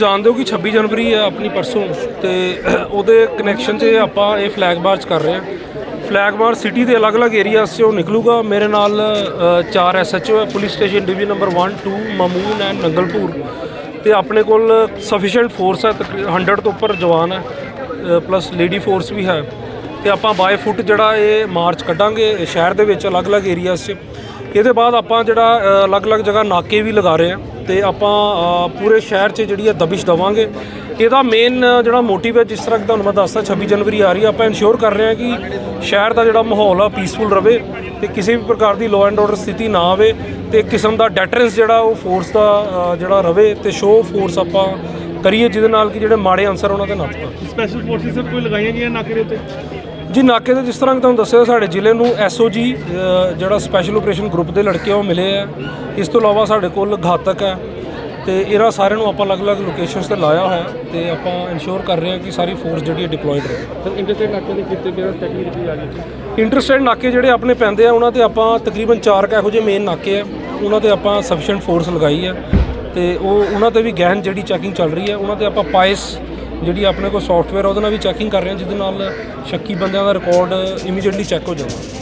ਜਾਣਦੇ ਹੋ ਕਿ 26 ਜਨਵਰੀ ਹੈ ਆਪਣੀ ਪਰਸੋਂ ਤੇ ਉਹਦੇ ਕਨੈਕਸ਼ਨ 'ਚ ਆਪਾਂ ਇਹ ਫਲੈਗ ਮਾਰਚ ਕਰ ਰਹੇ ਹਾਂ। ਫਲੈਗ ਮਾਰਚ ਸਿਟੀ ਦੇ ਅਲੱਗ-ਅਲੱਗ ਏਰੀਆ 'ਚੋਂ ਨਿਕਲੂਗਾ। ਮੇਰੇ ਨਾਲ ਅ, ਚਾਰ ਐਸਐਚਓ ਹੈ police station division number 1 2 Mamun and Nangalpur ਤੇ ਆਪਣੇ ਕੋਲ ਸਫੀਸ਼ੀਐਂਟ ਫੋਰਸ ਹੈ ਤਕਰੀਬਨ 100 ਤੋਂ ਉੱਪਰ ਜਵਾਨ ਹੈ ਪਲੱਸ ਲੇਡੀ ਫੋਰਸ ਵੀ ਹੈ। ਤੇ ਆਪਾਂ ਬਾਏ ਫੁੱਟ ਜਿਹੜਾ ਇਹ ਮਾਰਚ ਕੱਢਾਂਗੇ ਸ਼ਹਿਰ ਦੇ ਵਿੱਚ ਅਲੱਗ-ਅਲੱਗ ਏਰੀਆਸ 'ਚ। ਇਹਦੇ ਬਾਅਦ ਆਪਾਂ ਜਿਹੜਾ ਅਲੱਗ-ਅਲੱਗ ਜਗ੍ਹਾ ਨਾਕੇ ਵੀ ਲਗਾ ਰਹੇ ਹਾਂ ਤੇ ਆਪਾਂ ਪੂਰੇ ਸ਼ਹਿਰ 'ਚ ਜਿਹੜੀ ਹੈ ਦਬਿਸ਼ ਦਵਾਂਗੇ। ਇਹਦਾ ਮੇਨ ਜਿਹੜਾ ਮੋਟਿਵ ਹੈ, ਜਿਸ ਤਰ੍ਹਾਂ ਕਿ ਤੁਹਾਨੂੰ ਮੈਂ ਦੱਸਦਾ 26 ਜਨਵਰੀ ਆ ਰਹੀ ਹੈ, ਆਪਾਂ ਇਨਸ਼ੋਰ ਕਰ ਰਹੇ ਹਾਂ ਕਿ ਸ਼ਹਿਰ ਦਾ ਜਿਹੜਾ ਮਾਹੌਲ ਆ ਪੀਸਫੁਲ ਰਵੇ ਤੇ ਕਿਸੇ ਵੀ ਪ੍ਰਕਾਰ ਦੀ ਲਾਅ ਐਂਡ ਆਰਡਰ ਸਥਿਤੀ ਨਾ ਆਵੇ ਤੇ ਇੱਕ ਕਿਸਮ ਦਾ ਡੈਟਰੈਂਸ ਜਿਹੜਾ, ਉਹ ਫੋਰਸ ਦਾ ਜਿਹੜਾ ਰਵੇ ਤੇ ਸ਼ੋਅ ਫੋਰਸ ਆਪਾਂ ਕਰੀਏ, ਜਿਹਦੇ ਨਾਲ ਕਿ ਜਿਹੜੇ ਮਾੜੇ ਅਨਸਰ ਉਹਨਾਂ ਤੇ ਨਾ ਸਪੈਸ਼ਲ ਫੋਰਸਿਸ ਕੋਈ ਲਗਾਈਆਂ ਗਈਆਂ ਨਾਕੇ ਦੇ ਉੱਤੇ? ਜੀ ਨਾਕੇ ਤੇ ਜਿਸ ਤਰ੍ਹਾਂ ਕਿ ਤੁਹਾਨੂੰ ਦੱਸਿਆ ਸਾਡੇ ਜ਼ਿਲ੍ਹੇ ਨੂੰ ਐਸਓਜੀ ਜਿਹੜਾ ਸਪੈਸ਼ਲ ਆਪਰੇਸ਼ਨ ਗਰੁੱਪ ਦੇ ਲੜਕੇ ਆ ਉਹ ਮਿਲੇ ਆ। ਇਸ ਤੋਂ ਇਲਾਵਾ ਸਾਡੇ ਕੋਲ ਘਾਤਕ ਹੈ ਤੇ ਇਹਨਾਂ ਸਾਰਿਆਂ ਨੂੰ ਆਪਾਂ ਅਲੱਗ-ਅਲੱਗ ਲੋਕੇਸ਼ਨਸ ਤੇ ਲਾਇਆ ਹੋਇਆ ਤੇ ਆਪਾਂ ਇਨਸ਼ੋਰ ਕਰ ਰਹੇ ਹਾਂ ਕਿ ਸਾਰੀ ਫੋਰਸ ਜਿਹੜੀ ਹੈ ਡਿਪਲੋਇਡ ਰਹੇ। ਸਰ ਇੰਟਰਸਟੇਟ ਦੇ ਕਿਤੇ ਕਿਹੜਾ ਨਾਕੇ ਜਿਹੜੇ ਆਪਣੇ ਪੈਂਦੇ ਆ ਉਹਨਾਂ ਤੇ ਆਪਾਂ ਤਕਰੀਬਨ 4 ਕੁ ਇਹੋ ਜਿਹੇ ਮੇਨ ਨਾਕੇ ਆ। ਉਹਨਾਂ ਤੇ ਆਪਾਂ ਸਫੀਸ਼ੀਐਂਟ ਫੋਰਸ ਲਗਾਈ ਹੈ ਤੇ ਉਹ ਉਹਨਾਂ ਤੇ ਵੀ ਗਹਿਨ ਜਿਹੜੀ ਚੈਕਿੰਗ ਚੱਲ ਰਹੀ ਹੈ ਉਹਨਾਂ ਤੇ ਆਪਾਂ ਪਾਇਸ ਜਿਹੜੀ ਆਪਣੇ ਕੋਲ ਸੌਫਟਵੇਅਰ ਉਹਦੇ ਨਾਲ ਵੀ ਚੈਕਿੰਗ ਕਰ ਰਹੇ ਹਾਂ, ਜਿਹਦੇ ਨਾਲ ਸ਼ੱਕੀ ਬੰਦਿਆਂ ਦਾ ਰਿਕਾਰਡ ਇਮੀਡੀਏਟਲੀ ਚੈੱਕ ਹੋ ਜਾਊਗਾ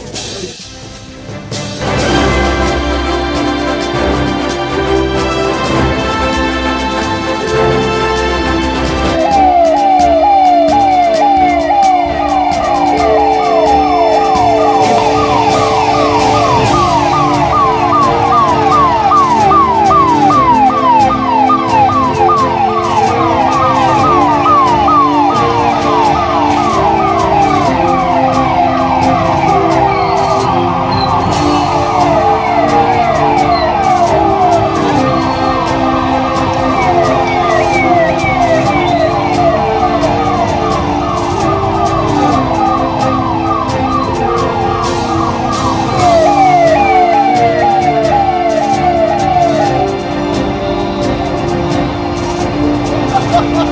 Ha ha ha!